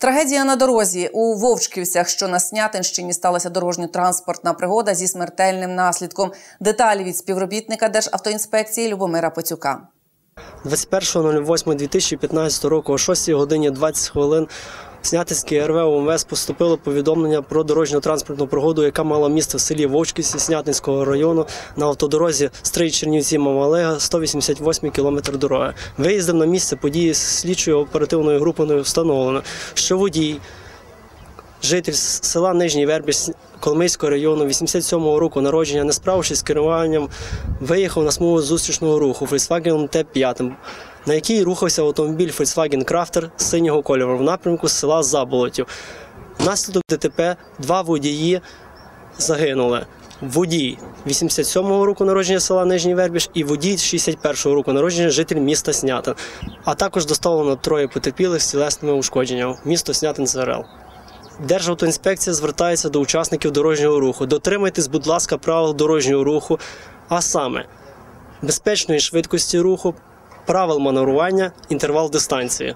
Трагедія на дорозі у Вовчківцях, що на Снятинщині сталася дорожньо-транспортна пригода зі смертельним наслідком. Деталі від співробітника Державтоінспекції Любомира Пацюка. 21.08.2015 року о 6 годині 20 хвилин в Снятинський РВ УМВС поступило повідомлення про дорожньо-транспортну пригоду, яка мала місце в селі Вовчківці Снятинського району на автодорозі Стрий Чернівці Мамалега 188 км дороги. Виїздом на місце події слідчою оперативною групою встановлено, що водій Житель села Нижній Вербіж Коломийського району 87-го року народження, не справившись з керуванням, виїхав на смугу зустрічного руху Volkswagen Т5, на якій рухався автомобіль Volkswagen Crafter синього кольору в напрямку з села Заболотів. Внаслідок ДТП два водії загинули. Водій 87-го року народження села Нижній Вербіж і водій 61-го року народження житель міста Снятин. А також доставлено троє потерпілих з тілесними ушкодженнями. Місто Снятин ЗРЛ. Державтоінспекція звертається до учасників дорожнього руху. Дотримайтесь, будь ласка, правил дорожнього руху, а саме безпечної швидкості руху, правил маневрування, інтервал дистанції.